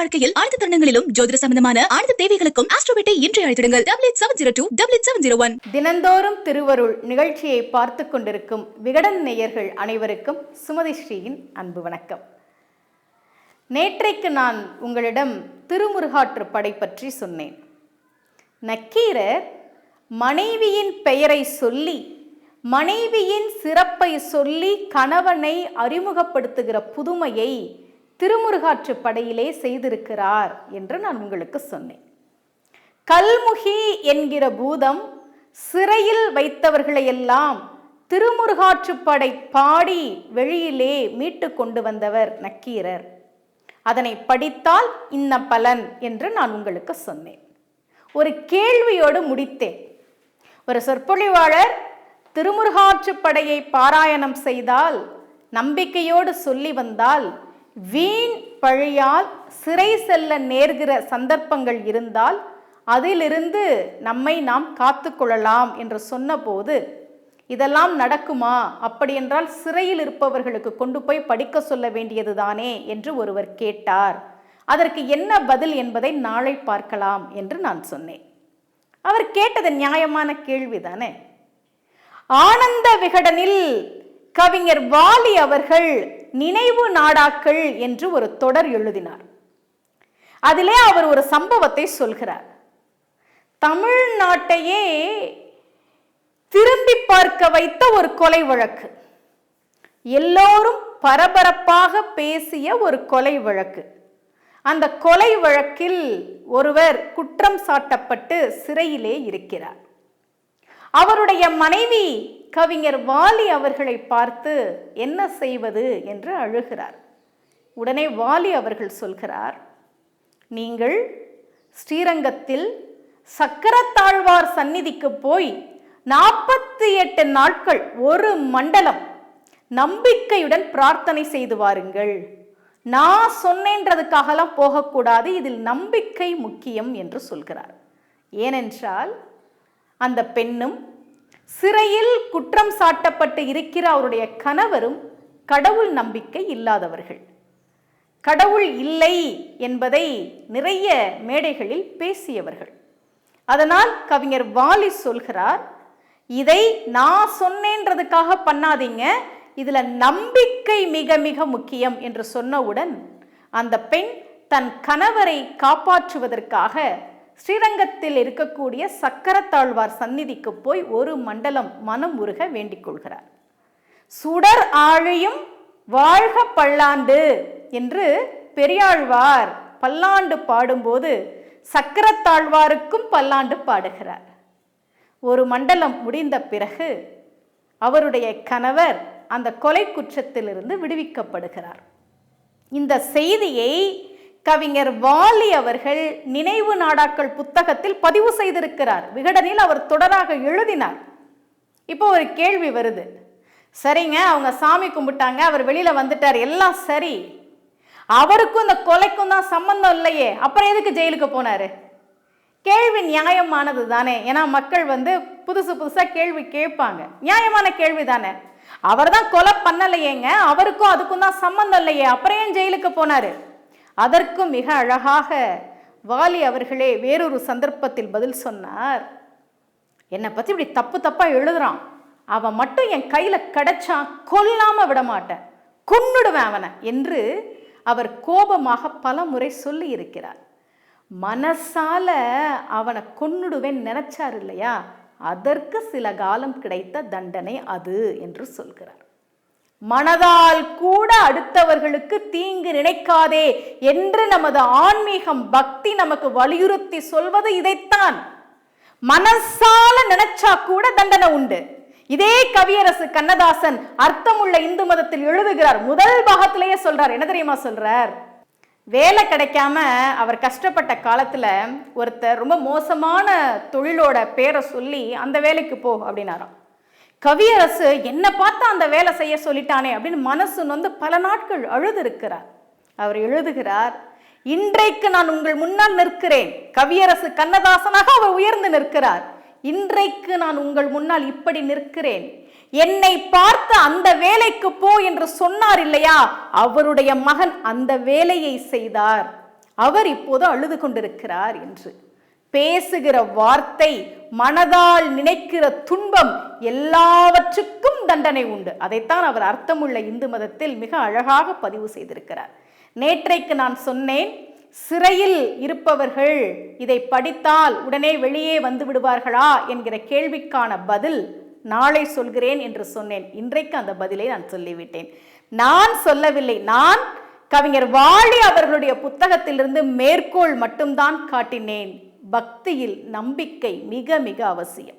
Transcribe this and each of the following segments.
வாழ்க்கையில் அனைத்து தருணங்களிலும் ஜோதிட சம்பந்தமான அனைத்து தேவைகளுக்கும் ஆஸ்ட்ரோவேட்டை இன்றைய அழைத்திடுங்கள் double eight seven zero two double eight seven zero one தினந்தோறும் திருவருள் நிகழ்ச்சியை பார்த்து கொண்டிருக்கும் விகடன் நேயர்கள் அனைவருக்கும் சுமதி ஸ்ரீயின் அன்பு வணக்கம். நேற்றைக்கு நான் உங்களிடம் திருமுருகாற்று படை பற்றி சொன்னேன். நக்கீரர் மனைவியின் பெயரை சொல்லி மனைவியின் சிறப்பை சொல்லி கணவனை அறிமுகப்படுத்துகிற புதுமையை திருமுருகாற்று படையிலே செய்திருக்கிறார் என்று நான் உங்களுக்கு சொன்னேன். கல்முகி என்கிற பூதம் சிறையில் வைத்தவர்களையெல்லாம் திருமுருகாற்றுப்படை பாடி வெளியிலே மீட்டு கொண்டு வந்தவர் நக்கீரர். அதனை படித்தால் இன்ன பலன் என்று நான் உங்களுக்கு சொன்னேன். ஒரு கேள்வியோடு முடித்தேன். ஒரு சொற்பொழிவாளர் திருமுருகாற்றுப்படையை பாராயணம் செய்தால் நம்பிக்கையோடு சொல்லி வந்தால் வீண் பழியால் சிறை செல்ல நேர்கிற சந்தர்ப்பங்கள் இருந்தால் அதிலிருந்து நம்மை நாம் காத்து கொள்ளலாம் என்று சொன்னபோது இதெல்லாம் நடக்குமா? அப்படியென்றால் சிறையில் இருப்பவர்களுக்கு கொண்டு போய் படிக்க சொல்ல வேண்டியதுதானே என்று ஒருவர் கேட்டார். அதற்கு என்ன பதில் என்பதை நாளை பார்க்கலாம் என்று நான் சொன்னேன். அவர் கேட்டது நியாயமான கேள்விதானே ஆனந்த விகடனில் கவிஞர் வாலி அவர்கள் நினைவு நாடாக்கள் என்று ஒரு தொடர் எழுதினார். அதிலே அவர் ஒரு சம்பவத்தை சொல்கிறார். தமிழ்நாட்டையே திரும்பி பார்க்க வைத்த ஒரு கொலை வழக்கு. எல்லோரும் பரபரப்பாக பேசிய ஒரு கொலை வழக்கு. அந்த கொலை வழக்கில் ஒருவர் குற்றம் சாட்டப்பட்டு சிறையிலே இருக்கிறார். அவருடைய மனைவி கவிஞர் வாலி அவர்களை பார்த்து என்ன செய்வது என்று அழுகிறார். உடனே வாலி அவர்கள் சொல்கிறார் நீங்கள் ஸ்ரீரங்கத்தில் சக்கரத்தாழ்வார் சந்நிதிக்கு போய் நாற்பத்தி எட்டு நாட்கள் ஒரு மண்டலம் நம்பிக்கையுடன் பிரார்த்தனை செய்து வாருங்கள். நான் சொன்னேன்றதுக்காகலாம் போகக்கூடாது. இதில் நம்பிக்கை முக்கியம் என்று சொல்கிறார். ஏனென்றால் அந்த பெண்ணும் சிறையில் குற்றம் சாட்டப்பட்டு இருக்கிற அவருடைய கணவரும் கடவுள் நம்பிக்கை இல்லாதவர்கள். கடவுள் இல்லை என்பதை நிறைய மேடைகளில் பேசியவர்கள். அதனால் கவிஞர் வாலி சொல்கிறார் இதை நான் சொன்னேன்றதுக்காக பண்ணாதீங்க. இதில் நம்பிக்கை மிக மிக முக்கியம் என்று சொன்னவுடன் அந்த பெண் தன் கணவரை காப்பாற்றுவதற்காக ஸ்ரீரங்கத்தில் இருக்கக்கூடிய சக்கரத்தாழ்வார் சந்நிதிக்கு போய் ஒரு மண்டலம் மனம் உருக வேண்டிக் கொள்கிறார். சுடர் ஆழியும் வாழ்க பல்லாண்டு என்று பெரியாழ்வார் பல்லாண்டு பாடும்போது சக்கரத்தாழ்வாருக்கும் பல்லாண்டு பாடுகிறார். ஒரு மண்டலம் முடிந்த பிறகு அவருடைய கணவர் அந்த கொலை குற்றத்திலிருந்து விடுவிக்கப்படுகிறார். இந்த செய்தியை கவிஞர் வாலி அவர்கள் நினைவு நாடாக்கள் புத்தகத்தில் பதிவு செய்திருக்கிறார். விகடனில் அவர் தொடராக எழுதினார். இப்போ ஒரு கேள்வி வருது. சரிங்க அவங்க சாமி கும்பிட்டாங்க அவர் வெளியில வந்துட்டார். எல்லாம் சரி. அவருக்கும் இந்த கொலைக்கும் தான் சம்பந்தம் இல்லையே. அப்புறம் எதுக்கு ஜெயிலுக்கு போனாரு? கேள்வி நியாயமானது தானே. ஏன்னா மக்கள் வந்து புதுசு புதுசாக கேள்வி கேட்பாங்க. நியாயமான கேள்வி தானே. அவர் தான் கொலை பண்ணலையேங்க. அவருக்கும் அதுக்கும் தான் சம்மந்தம் இல்லையே. அப்புறம் ஏன் ஜெயிலுக்கு போனாரு? அதற்கும் மிக அழகாக வாலி அவர்களே வேறொரு சந்தர்ப்பத்தில் பதில் சொன்னார். என்னை பற்றி இப்படி தப்பு தப்பாக எழுதுறான். அவன் மட்டும் என் கையில் கிடைச்சான் கொல்லாமல் விட மாட்டேன். கொன்னுடுவேன் அவனை என்று அவர் கோபமாக பல முறை சொல்லி இருக்கிறார். மனசால அவனை கொன்னுடுவேன் நினைச்சார் இல்லையா? அதற்கு சில காலம் கிடைத்த தண்டனை அது என்று சொல்கிறார். மனதால் கூட அடுத்தவர்களுக்கு தீங்கு நினைக்காதே என்று நமது ஆன்மீகம் பக்தி நமக்கு வலியுறுத்தி சொல்வது இதைத்தான். மனசால நினைச்சா கூட தண்டனை உண்டு. இதே கவியரசு கண்ணதாசன் அர்த்தமுள்ள இந்து மதத்தில் எழுதுகிறார். முதல் பாகத்திலேயே சொல்றார். என்ன தெரியுமா சொல்றார்? வேலை கிடைக்காம அவர் கஷ்டப்பட்ட காலத்துல ஒருத்தர் ரொம்ப மோசமான தொழிலோட பேரை சொல்லி அந்த வேலைக்கு போ அப்படின்னாராம். கவியரசு என்ன பார்த்து அந்த வேலை செய்ய சொல்லிட்டானே அப்படின்னு மனசு நொந்து பல நாட்கள் அழுதிருக்கிறார். அவர் எழுதுகிறார் இன்றைக்கு நான் உங்கள் முன்னால் நிற்கிறேன். கவியரசு கண்ணதாசனாக அவர் உயர்ந்து நிற்கிறார். இன்றைக்கு நான் உங்கள் முன்னால் இப்படி நிற்கிறேன். என்னை பார்த்து அந்த வேலைக்கு போ என்று சொன்னார் இல்லையா? அவருடைய மகன் அந்த வேலையை செய்தார். அவர் இப்போது அழுது கொண்டிருக்கிறார் என்று. பேசுகிற வார்த்தை மனதால் நினைக்கிற துன்பம் எல்லாவற்றுக்கும் தண்டனை உண்டு. அதைத்தான் அவர் அர்த்தமுள்ள இந்து மதத்தில் மிக அழகாக பதிவு செய்திருக்கிறார். நேற்றைக்கு நான் சொன்னேன் சிறையில் இருப்பவர்கள் இதை படித்தால் உடனே வெளியே வந்து விடுவார்களா? என்கிற கேள்விக்கான பதில் நாளை சொல்கிறேன் என்று சொன்னேன். இன்றைக்கு அந்த பதிலை நான் சொல்லிவிட்டேன். நான் சொல்லவில்லை. நான் கவிஞர் வாழி அவர்களுடைய புத்தகத்திலிருந்து மேற்கோள் மட்டும்தான் காட்டினேன். பக்தியில் நம்பிக்கை மிக மிக அவசியம்.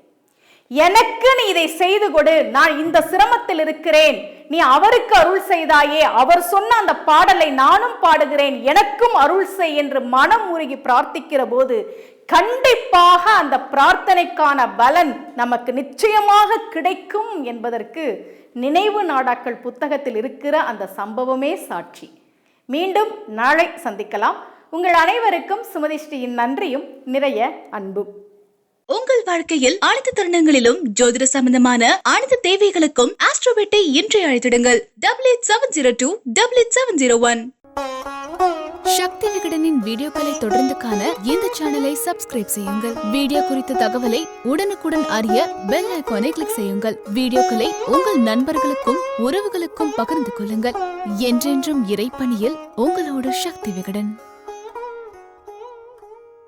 எனக்கு நீ இதை செய்து கொடு நான் இந்த சிரமத்தில் இருக்கிறேன். நீ அவருக்கு அருள் செய்தாயே அவர் சொன்ன அந்த பாடலை நானும் பாடுகிறேன். எனக்கும் அருள் செய் என்று மனம் உருகி பிரார்த்திக்கிற போது கண்டிப்பாக அந்த பிரார்த்தனைக்கான பலன் நமக்கு நிச்சயமாக கிடைக்கும் என்பதற்கு நினைவு நாடாக்கள் புத்தகத்தில் இருக்கிற அந்த சம்பவமே சாட்சி. மீண்டும் நாளை சந்திக்கலாம். உங்கள் அனைவருக்கும் சுமதி ஸ்ரீயின் நன்றியும் நிறைய அன்பும். உங்கள் வாழ்க்கையில் அனைத்து தருணங்களிலும் ஜோதிட சம்பந்தமான அனைத்து தேவைகளுக்கும் ஆஸ்ட்ரோவேட்டை இன்றைய அழைத்திடுங்கள் double eight seven zero two double eight seven zero one Sakthi விகடனின் வீடியோக்களை தொடர்ந்து காண இந்த சேனலை சப்ஸ்கிரைப் செய்யுங்கள். வீடியோ குறித்த தகவலை உடனுக்குடன் அறிய பெல் ஐகானை கிளிக் செய்யுங்கள். வீடியோக்களை உங்கள் நண்பர்களுக்கும் உறவுகளுக்கும் பகிர்ந்து கொள்ளுங்கள். என்றென்றும் இறைப்பணியில் உங்களோடு சக்தி விகடன்.